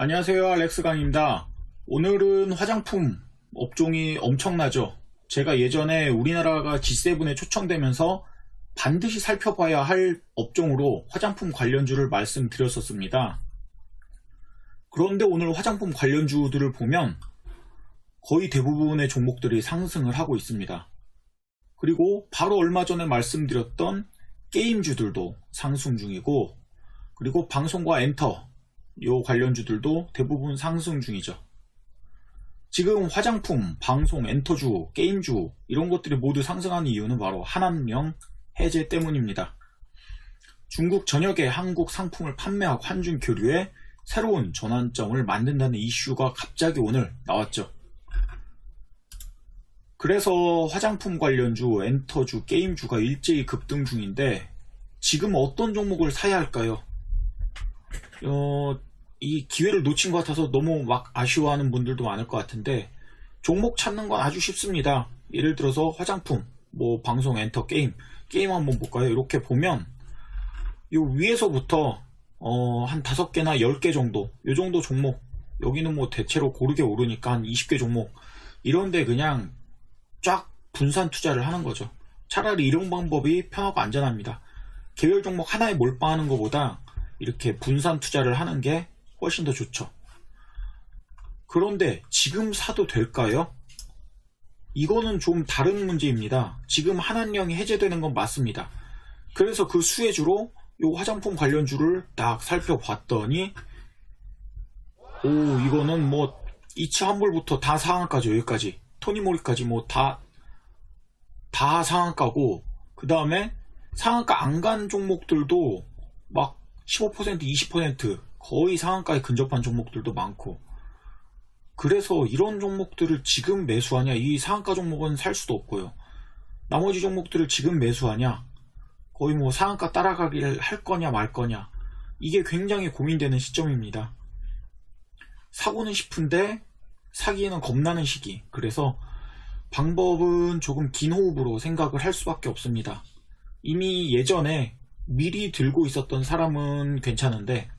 안녕하세요 알렉스 강입니다. 오늘은 화장품 업종이 엄청나죠. 제가 예전에 우리나라가 G7에 초청되면서 반드시 살펴봐야 할 업종으로 화장품 관련주를 말씀드렸었습니다. 그런데 오늘 화장품 관련주들을 보면 거의 대부분의 종목들이 상승을 하고 있습니다. 그리고 바로 얼마 전에 말씀드렸던 게임주들도 상승 중이고 그리고 방송과 엔터 요 관련주들도 대부분 상승 중이죠. 지금 화장품, 방송, 엔터주, 게임주 이런 것들이 모두 상승하는 이유는 바로 한한령 해제 때문입니다. 중국 전역에 한국 상품을 판매하고 한중 교류에 새로운 전환점을 만든다는 이슈가 갑자기 오늘 나왔죠. 그래서 화장품 관련주, 엔터주, 게임주가 일제히 급등 중인데 지금 어떤 종목을 사야 할까요? 어, 이 기회를 놓친 것 같아서 너무 막 아쉬워하는 분들도 많을 것 같은데 종목 찾는 건 아주 쉽습니다. 예를 들어서 화장품, 뭐 방송, 엔터, 게임, 게임 한번 볼까요? 이렇게 보면 요 위에서부터 어, 한 다섯 개나 열개 정도, 요 정도 종목 여기는 뭐 대체로 고르게 오르니까 한 20개 종목 이런데 그냥 쫙 분산 투자를 하는 거죠. 차라리 이런 방법이 편하고 안전합니다. 개별 종목 하나에 몰빵하는 것보다 이렇게 분산 투자를 하는 게 훨씬 더 좋죠. 그런데 지금 사도 될까요? 이거는 좀 다른 문제입니다. 지금 한한령이 해제되는 건 맞습니다. 그래서 그 수혜주로 요 화장품 관련주를 딱 살펴봤더니 오 이거는 뭐 이치 환불부터 다 상한가죠 여기까지 토니모리까지 뭐 다 다 상한가고 그 다음에 상한가 안 간 종목들도 막 15% 20% 거의 상한가에 근접한 종목들도 많고. 그래서 이런 종목들을 지금 매수하냐? 이 상한가 종목은 살 수도 없고요. 나머지 종목들을 지금 매수하냐? 거의 뭐 상한가 따라가기를 할 거냐 말 거냐? 이게 굉장히 고민되는 시점입니다. 사고는 싶은데 사기에는 겁나는 시기. 그래서 방법은 조금 긴 호흡으로 생각을 할 수밖에 없습니다. 이미 예전에 미리 들고 있었던 사람은 괜찮은데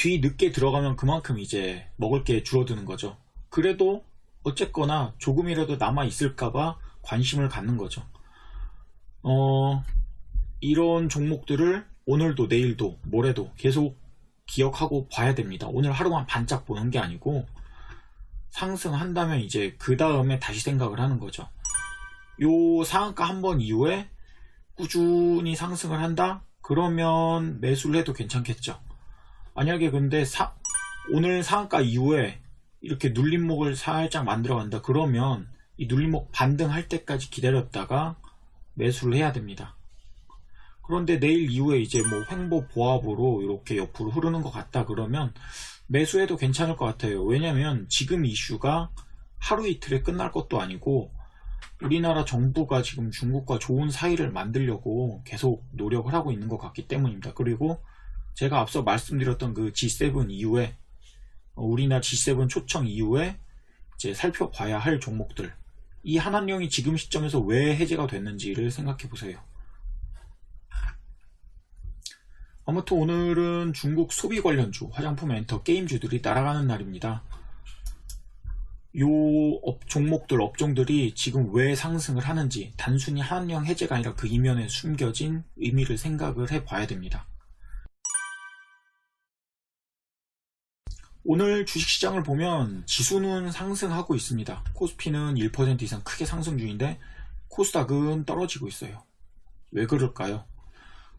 뒤 늦게 들어가면 그만큼 이제 먹을 게 줄어드는 거죠. 그래도 어쨌거나 조금이라도 남아 있을까봐 관심을 갖는 거죠. 어, 이런 종목들을 오늘도 내일도 모레도 계속 기억하고 봐야 됩니다. 오늘 하루만 반짝 보는 게 아니고 상승한다면 이제 그 다음에 다시 생각을 하는 거죠. 요 상한가 한 번 이후에 꾸준히 상승을 한다? 그러면 매수를 해도 괜찮겠죠. 만약에 근데 사, 오늘 상한가 이후에 이렇게 눌림목을 살짝 만들어 간다. 그러면 이 눌림목 반등할 때까지 기다렸다가 매수를 해야 됩니다. 그런데 내일 이후에 이제 뭐 횡보 보합으로 이렇게 옆으로 흐르는 것 같다 그러면 매수해도 괜찮을 것 같아요. 왜냐면 지금 이슈가 하루 이틀에 끝날 것도 아니고 우리나라 정부가 지금 중국과 좋은 사이를 만들려고 계속 노력을 하고 있는 것 같기 때문입니다. 그리고 제가 앞서 말씀드렸던 그 G7 이후에 어, 우리나라 G7 초청 이후에 이제 살펴봐야 할 종목들 이 한한령이 지금 시점에서 왜 해제가 됐는지를 생각해 보세요. 아무튼 오늘은 중국 소비 관련주, 화장품 엔터, 게임주들이 날아가는 날입니다. 요 업, 종목들, 업종들이 지금 왜 상승을 하는지 단순히 한한령 해제가 아니라 그 이면에 숨겨진 의미를 생각을 해 봐야 됩니다. 오늘 주식시장을 보면 지수는 상승하고 있습니다. 코스피는 1% 이상 크게 상승 중인데 코스닥은 떨어지고 있어요. 왜 그럴까요?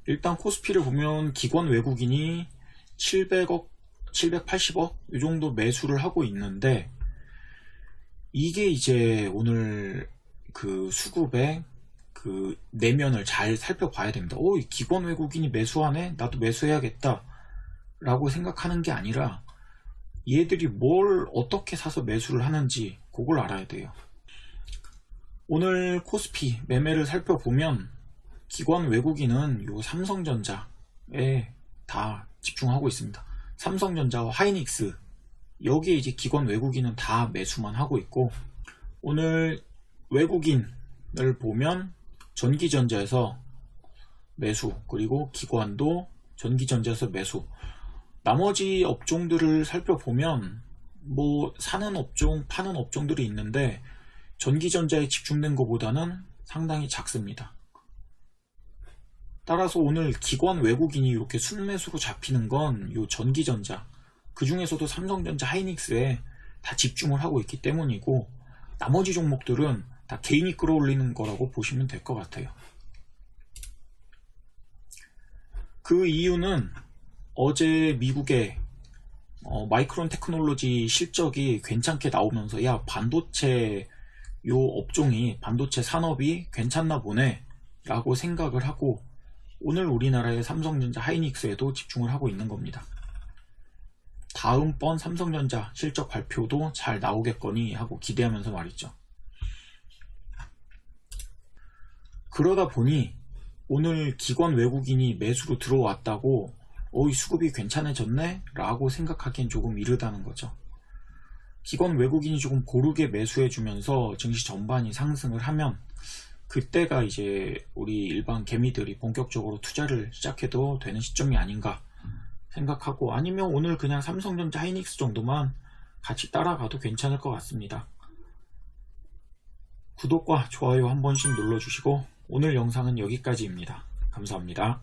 일단 코스피를 보면 기관 외국인이 700억, 780억 이 정도 매수를 하고 있는데 이게 이제 오늘 그 수급의 그 내면을 잘 살펴봐야 됩니다. 오, 기관 외국인이 매수하네? 나도 매수해야겠다. 라고 생각하는 게 아니라 얘들이 뭘 어떻게 사서 매수를 하는지 그걸 알아야 돼요. 오늘 코스피 매매를 살펴보면 기관 외국인은 요 삼성전자에 다 집중하고 있습니다. 삼성전자와 하이닉스 여기에 이제 기관 외국인은 다 매수만 하고 있고 오늘 외국인을 보면 전기전자에서 매수 그리고 기관도 전기전자에서 매수 나머지 업종들을 살펴보면 뭐 사는 업종, 파는 업종들이 있는데 전기전자에 집중된 것보다는 상당히 작습니다. 따라서 오늘 기관 외국인이 이렇게 순매수로 잡히는 건 요 전기전자, 그 중에서도 삼성전자 하이닉스에 다 집중을 하고 있기 때문이고 나머지 종목들은 다 개인이 끌어올리는 거라고 보시면 될 것 같아요. 그 이유는 어제 미국의 어, 마이크론 테크놀로지 실적이 괜찮게 나오면서 야 반도체 요 업종이 반도체 산업이 괜찮나 보네 라고 생각을 하고 오늘 우리나라의 삼성전자 하이닉스에도 집중을 하고 있는 겁니다. 다음번 삼성전자 실적 발표도 잘 나오겠거니 하고 기대하면서 말이죠. 그러다 보니 오늘 기관 외국인이 매수로 들어왔다고 어이 수급이 괜찮아졌네? 라고 생각하기엔 조금 이르다는 거죠. 기관 외국인이 조금 고르게 매수해주면서 증시 전반이 상승을 하면 그때가 이제 우리 일반 개미들이 본격적으로 투자를 시작해도 되는 시점이 아닌가 생각하고 아니면 오늘 그냥 삼성전자 하이닉스 정도만 같이 따라가도 괜찮을 것 같습니다. 구독과 좋아요 한 번씩 눌러주시고 오늘 영상은 여기까지입니다. 감사합니다.